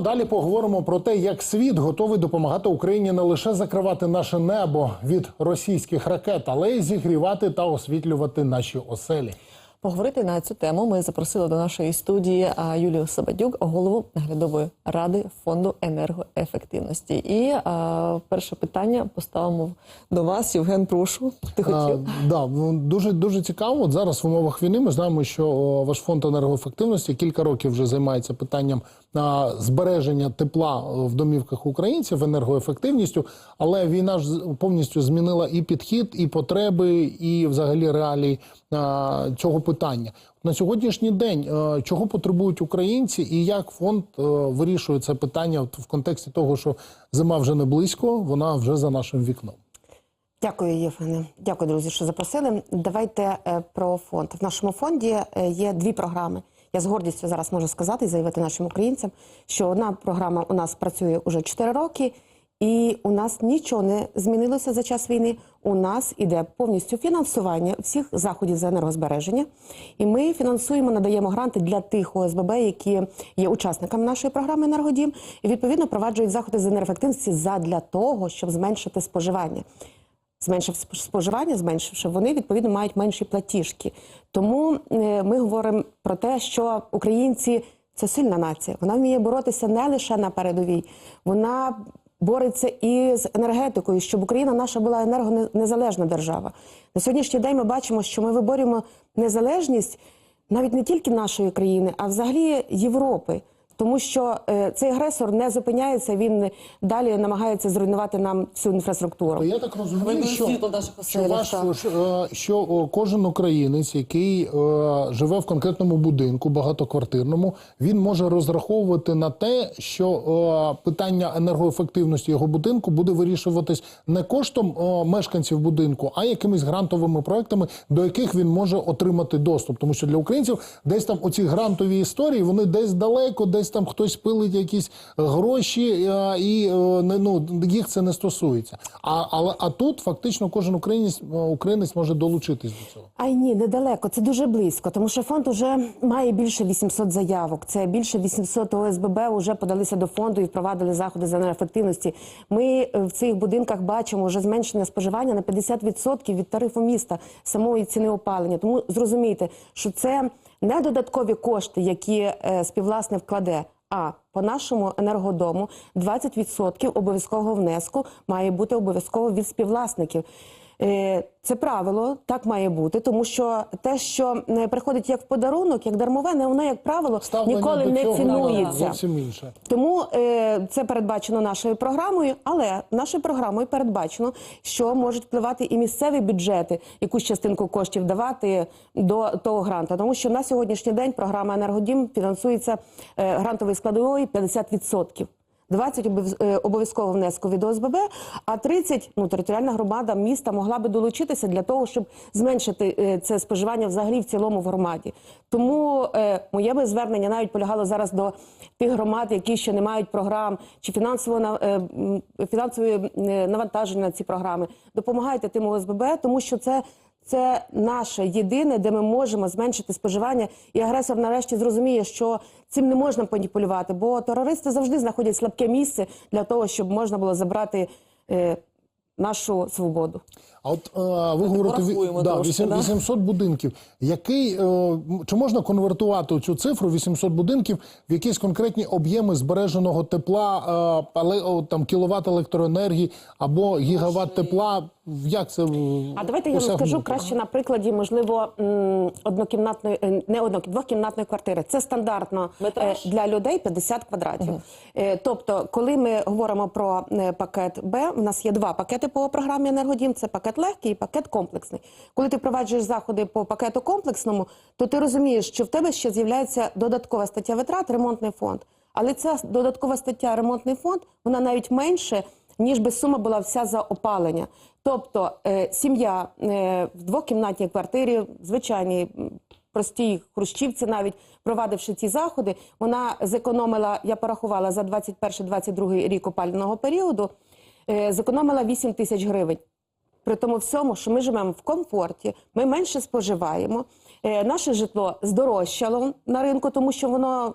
далі поговоримо про те, як світ готовий допомагати Україні не лише закривати наше небо від російських ракет, але й зігрівати та освітлювати наші оселі. Поговорити на цю тему ми запросили до нашої студії Юлію Сабадюк, голову наглядової ради фонду енергоефективності. І а, перше питання поставимо до вас. Євген, прошу. Ти А, да, ну, дуже дуже цікаво. От зараз в умовах війни ми знаємо, що ваш фонд енергоефективності кілька років вже займається питанням а, збереження тепла в домівках українців енергоефективністю. Але війна ж повністю змінила і підхід, і потреби, і взагалі реалії а, цього питання. На сьогоднішній день е, чого потребують українці, і як фонд е, вирішує це питання в контексті того, що зима вже не близько, вона вже за нашим вікном. Дякую, Євгене. Дякую, друзі, що запросили. Давайте е, про фонд. В нашому фонді є дві програми. Я з гордістю зараз можу сказати і заявити нашим українцям, що одна програма у нас працює уже 4 роки, і у нас нічого не змінилося за час війни. У нас іде повністю фінансування всіх заходів з енергозбереження. І ми фінансуємо, надаємо гранти для тих ОСББ, які є учасниками нашої програми Енергодім, і відповідно проваджують заходи з енергоефективності задля того, щоб зменшити споживання зменшив сп- споживання, зменшивши, вони відповідно мають менші платіжки. Тому е, ми говоримо про те, що українці це сильна нація. Вона вміє боротися не лише на передовій, вона бореться і з енергетикою, щоб Україна наша була енергонезалежна держава. На сьогоднішній день ми бачимо, що ми виборюємо незалежність навіть не тільки нашої країни, а взагалі Європи. Тому що е, цей агресор не зупиняється, він далі намагається зруйнувати нам всю інфраструктуру. Я так розумію, що, що, ваш, що, е, що кожен українець, який е, живе в конкретному будинку, багатоквартирному, він може розраховувати на те, що е, питання енергоефективності його будинку буде вирішуватись не коштом е, мешканців будинку, а якимись грантовими проектами, до яких він може отримати доступ. Тому що для українців десь там оці грантові історії, вони десь далеко, десь там хтось пилить якісь гроші, е, і е, ну їх це не стосується. А але а тут фактично кожен українець е, українець може долучитись до цього. Ай ні, недалеко. Це дуже близько, тому що фонд уже має більше 800 заявок. Це більше 800 ОСББ вже подалися до фонду і впровадили заходи з енергоефективності. Ми в цих будинках бачимо вже зменшення споживання на 50% від тарифу міста самої ціни опалення. Тому зрозумійте, що це не додаткові кошти, які е, співвласник вкладе. А по нашому енергодому 20% обов'язкового внеску має бути обов'язково від співвласників. Е, Це правило так має бути, тому що те, що е, приходить як в подарунок, як дармове, не воно, як правило, Ставлення ніколи не цього цінується. зовсім інше. Тому е, це передбачено нашою програмою, але нашою програмою передбачено, що можуть впливати і місцеві бюджети, якусь частинку коштів давати до того гранта. Тому що на сьогоднішній день програма енергодім фінансується грантовою складовою 50%. 20 обов'яз- е, обов'язково внеску від ОСББ, а 30 ну, територіальна громада міста могла би долучитися для того, щоб зменшити е, це споживання взагалі в цілому в громаді. Тому е, моє би звернення навіть полягало зараз до тих громад, які ще не мають програм чи фінансового на- е, фінансової навантаження на ці програми. Допомагайте тим ОСББ, тому що це. Це наше єдине, де ми можемо зменшити споживання, і агресор нарешті зрозуміє, що цим не можна маніпулювати, бо терористи завжди знаходять слабке місце для того, щоб можна було забрати е, нашу свободу. А от е, ви говорите ві- да, трошки, вісім- да? 800 будинків. Який е, чи можна конвертувати цю цифру 800 будинків в якісь конкретні об'єми збереженого тепла, е, але о, там кіловат електроенергії або гігават тепла? Як це А давайте я розкажу краще на прикладі, можливо, однокімнатної, е, не одно, двохкімнатної квартири. Це стандартно Метраж? для людей 50 квадратів. Е, Тобто, коли ми говоримо про е, пакет Б, в нас є два пакети по програмі енергодім. Це пакет легкий і пакет комплексний. Коли ти впроваджуєш заходи по пакету комплексному, то ти розумієш, що в тебе ще з'являється додаткова стаття витрат, ремонтний фонд. Але ця додаткова стаття ремонтний фонд, вона навіть менше, ніж би сума була вся за опалення. Тобто е, сім'я е, в двокімнатній квартирі, звичайній простій хрущівці, навіть провадивши ці заходи, вона зекономила, я порахувала за 21-22 рік опалювального періоду, е, зекономила 8 тисяч гривень. При тому всьому, що ми живемо в комфорті, ми менше споживаємо. Е, Наше житло здорожчало на ринку, тому що воно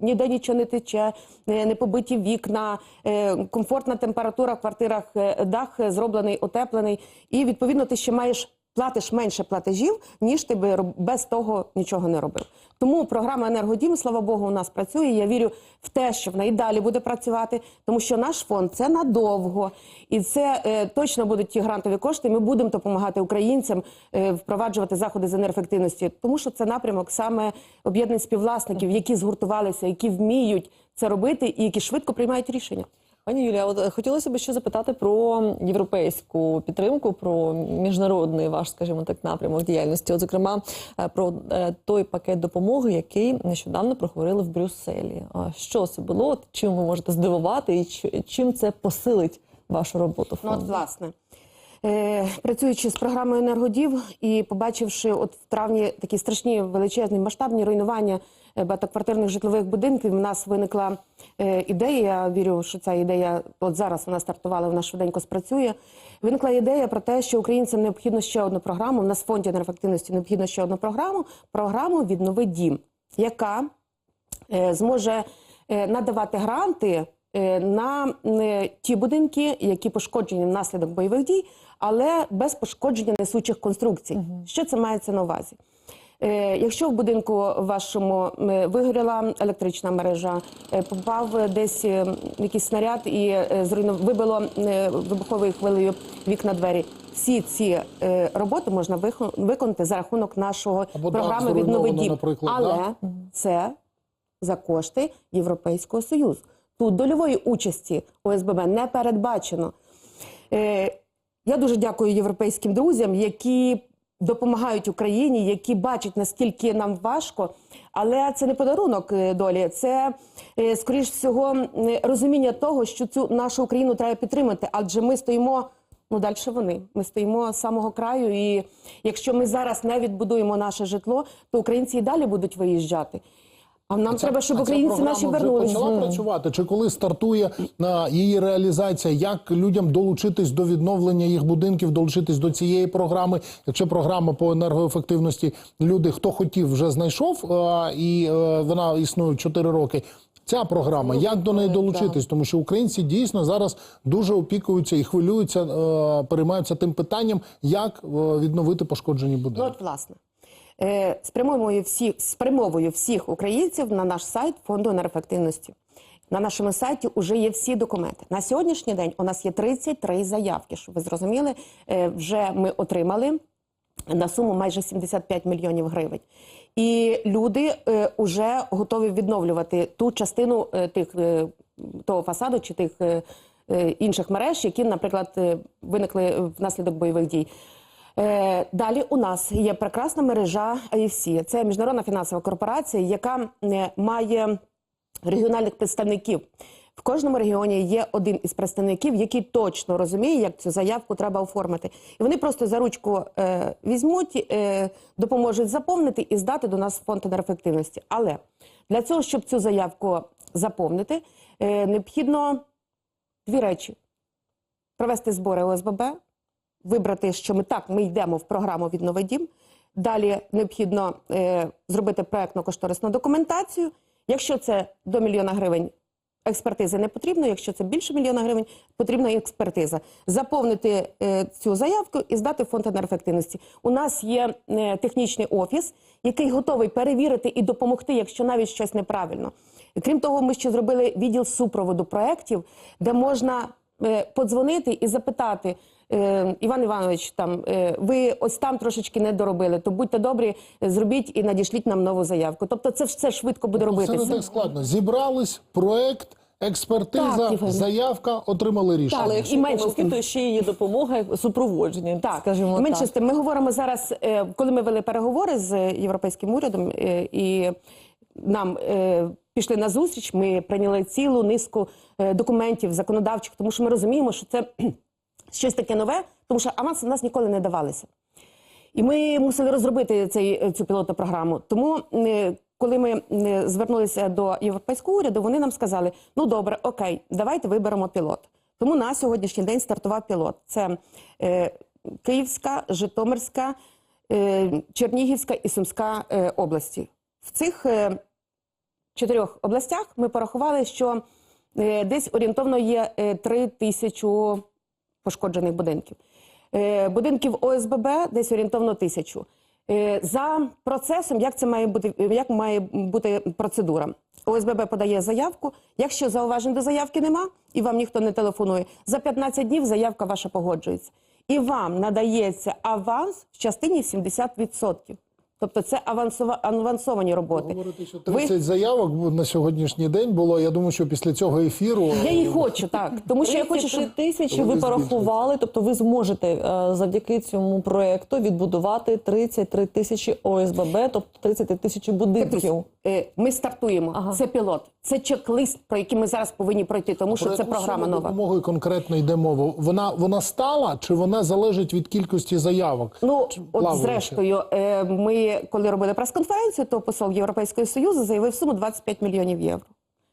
ніде нічого не тече, е, не побиті вікна, е, комфортна температура в квартирах, дах зроблений, утеплений. І відповідно ти ще маєш платиш менше платежів, ніж ти би без того нічого не робив. Тому програма енергодім, слава Богу, у нас працює. Я вірю в те, що вона і далі буде працювати, тому що наш фонд це надовго, і це е, точно будуть ті грантові кошти. Ми будемо допомагати українцям е, впроваджувати заходи з енергоефективності, тому що це напрямок саме об'єднань співвласників, які згуртувалися, які вміють це робити і які швидко приймають рішення. Пані Юлія, от е, хотілося б ще запитати про європейську підтримку, про міжнародний ваш, скажімо так, напрямок діяльності. От, зокрема, е, про е, той пакет допомоги, який нещодавно проговорили в Брюсселі. Що це було? Чим ви можете здивувати, і чим це посилить вашу роботу? Ну, от, власне, працюючи з програмою енергодів і побачивши от в травні такі страшні величезні масштабні руйнування багатоквартирних житлових будинків, в нас виникла е, ідея. Я вірю, що ця ідея от зараз вона стартувала, вона швиденько спрацює. Виникла ідея про те, що українцям необхідно ще одну програму. У нас в фонді енергоефективності необхідно ще одну програму. Програму віднови дім, яка е, зможе е, надавати гранти е, на е, ті будинки, які пошкоджені внаслідок бойових дій, але без пошкодження несучих конструкцій. Що це мається на увазі? Е, Якщо в будинку вашому е, вигоріла електрична мережа, е, попав десь якийсь снаряд і вибило вибуховою хвилею вікна двері. Всі ці роботи можна виконати за рахунок нашого Або програми віднови зруйновано, Але да? це за кошти Європейського Союзу. Тут дольової участі ОСББ не передбачено. Я дуже дякую європейським друзям, які допомагають Україні, які бачать, наскільки нам важко. Але це не подарунок е, долі, це е, скоріш всього розуміння того, що цю нашу Україну треба підтримати, адже ми стоїмо. Ну, далі вони. Ми стоїмо з самого краю, і якщо ми зараз не відбудуємо наше житло, то українці і далі будуть виїжджати. А нам треба, щоб українці наші вернулися. почала працювати? Чи коли стартує а, її реалізація? Як людям долучитись до відновлення їх будинків, долучитись до цієї програми? Якщо програма по енергоефективності люди, хто хотів, вже знайшов, а, і е, вона існує 4 роки. Ця програма, як до неї долучитись? Тому що українці дійсно зараз дуже опікуються і хвилюються, е, переймаються тим питанням, як е, відновити пошкоджені Ну, будинки. от, власне, е, спрямовую всіх, спрямовую всіх українців на наш сайт фонду енергоефективності. На нашому сайті вже є всі документи. На сьогоднішній день у нас є 33 заявки. Щоб ви зрозуміли, е, вже ми отримали на суму майже 75 мільйонів гривень. І люди е, вже готові відновлювати ту частину е, тих е, того фасаду чи тих е, е, інших мереж, які, наприклад, е, виникли внаслідок бойових дій. Е, Далі у нас є прекрасна мережа IFC. Це міжнародна фінансова корпорація, яка е, має регіональних представників. В кожному регіоні є один із представників, який точно розуміє, як цю заявку треба оформити. І вони просто за ручку е, візьмуть, е, допоможуть заповнити і здати до нас фонд енергоефективності. Але для цього, щоб цю заявку заповнити, е, необхідно дві речі: провести збори ОСББ, вибрати, що ми так, ми йдемо в програму «Віднови дім». Далі необхідно е, зробити проектно-кошторисну документацію. Якщо це до мільйона гривень, експертизи не потрібно. Якщо це більше мільйона гривень, потрібна експертиза. Заповнити е, цю заявку і здати фонд енергоефективності. У нас є е, технічний офіс, який готовий перевірити і допомогти, якщо навіть щось неправильно. Крім того, ми ще зробили відділ супроводу проєктів, де можна е, подзвонити і запитати. Е, Іван Іванович, там е, ви ось там трошечки не доробили, то будьте добрі, зробіть і надішліть нам нову заявку. Тобто, це все швидко буде Це не так складно. Зібрались проект, експертиза, Так, заявка, отримали рішення. Але і менше помилки, з тим. то ще є допомога супроводження. Так, скажімо менше так. з тим. Ми говоримо зараз, е, коли ми вели переговори з європейським урядом і нам пішли на зустріч. Ми прийняли цілу низку документів законодавчих, тому що ми розуміємо, що це щось таке нове, тому що аванси в нас ніколи не давалися. І ми мусили розробити цей, цю пілотну програму. Тому, е, коли ми е, звернулися до європейського уряду, вони нам сказали: ну добре, окей, давайте виберемо пілот. Тому на сьогоднішній день стартував пілот. Це е, Київська, Житомирська, е, Чернігівська і Сумська е, області. В цих е, чотирьох областях ми порахували, що е, десь орієнтовно є е, 3 тисячу пошкоджених будинків. Е, Будинків ОСББ десь орієнтовно тисячу. Е, За процесом, як це має бути, як має бути процедура? ОСББ подає заявку. Якщо зауважень до заявки нема і вам ніхто не телефонує, за 15 днів заявка ваша погоджується. І вам надається аванс в частині 70%. Тобто це авансова- авансовані роботи. Говорити, що Ви- заявок на сьогоднішній день було. Я думаю, що після цього ефіру Я її хочу, так. Тому що я хочу, щоб тисячі ви порахували, тобто ви зможете е, завдяки цьому проекту відбудувати 33 тисячі ОСББ, тобто 33 тисячі будинків. Е, Ми стартуємо. Ага. Це пілот, це чек-лист, про який ми зараз повинні пройти, тому що Про це програма нова. допомогою конкретно йде мова. Вона вона стала чи вона залежить від кількості заявок? Ну, от плаваючи? зрештою, е, ми коли робили прес-конференцію, то посол Європейського союзу заявив суму 25 мільйонів євро.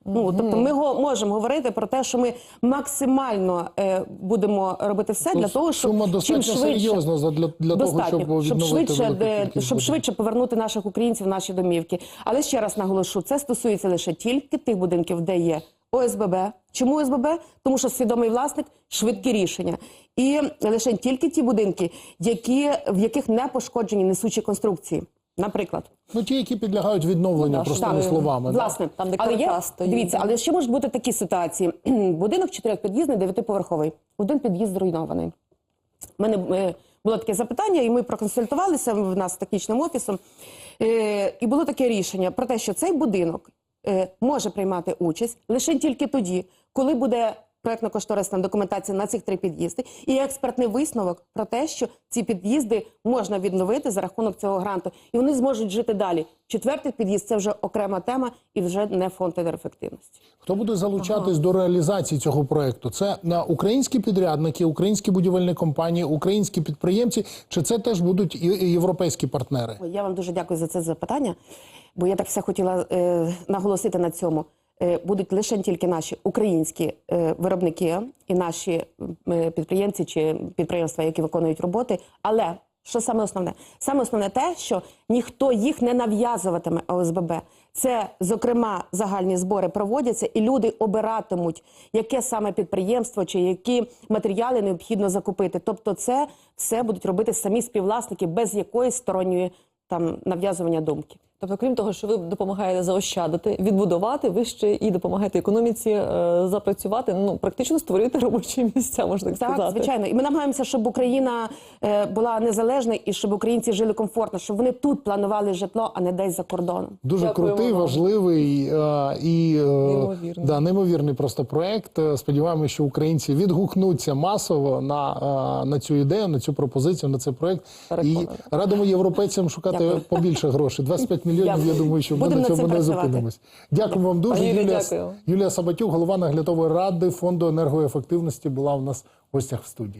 Ну тобто, ми го можемо говорити про те, що ми максимально е, будемо робити все для того, щоб сума чим швидше серйозна за- для, для того, щоб щоб швидше, де, щоб швидше повернути наших українців в наші домівки. Але ще раз наголошу, це стосується лише тільки тих будинків, де є ОСББ. Чому ОСББ? Тому що свідомий власник швидкі рішення. І лише тільки ті будинки, які, в яких не пошкоджені несучі конструкції. Наприклад, Ну ті, які підлягають відновленню, Да, простими що- словами. да. Власне, Там, де але є, стоїть, дивіться, але ще можуть бути такі ситуації. Будинок чотирьохпід'їзний, дев'ятиповерховий. Один під'їзд зруйнований. У мене е, було таке запитання, і ми проконсультувалися в нас з технічним офісом. Е, і було таке рішення про те, що цей будинок е, може приймати участь лише тільки тоді, коли буде проектно-кошторисна документація на цих три під'їзди, і експертний висновок про те, що ці під'їзди можна відновити за рахунок цього гранту, і вони зможуть жити далі. Четвертий під'їзд це вже окрема тема і вже не фонд енергоефективності. Хто буде залучатись до реалізації цього проекту? Це на українські підрядники, українські будівельні компанії, українські підприємці, чи це теж будуть європейські партнери? Я вам дуже дякую за це запитання, бо я так все хотіла е, наголосити на цьому. Е, будуть лише тільки наші українські е, виробники і наші е, підприємці чи підприємства, які виконують роботи. Але що саме основне? Саме основне те, що ніхто їх не нав'язуватиме ОСББ. Це, зокрема, загальні збори проводяться, і люди обиратимуть, яке саме підприємство чи які матеріали необхідно закупити. Тобто, це все будуть робити самі співвласники без якоїсь сторонньої там нав'язування думки. Тобто, крім того, що ви допомагаєте заощадити, відбудувати, ви ще і допомагаєте економіці е, запрацювати, ну практично створити робочі місця, можна так, Так, звичайно. І ми намагаємося, щоб Україна е, була незалежна і щоб українці жили комфортно, щоб вони тут планували житло, а не десь за кордоном. Дуже Дякуємо крутий, вам. важливий е, і е, Неймовірний. да, неймовірний просто проект. Е, Сподіваємося, що українці відгукнуться масово на, е, на цю ідею, на цю пропозицію, на цей проект. І радимо європейцям шукати Дякую. побільше грошей. 25 мільйонів. Дякую. Я думаю, що ми на цьому не зупинимось. Дякую вам дуже. Юлія, Юлія, дякую. Юлія Сабатюк, голова наглядової ради фонду енергоефективності, була у нас в гостях в студії.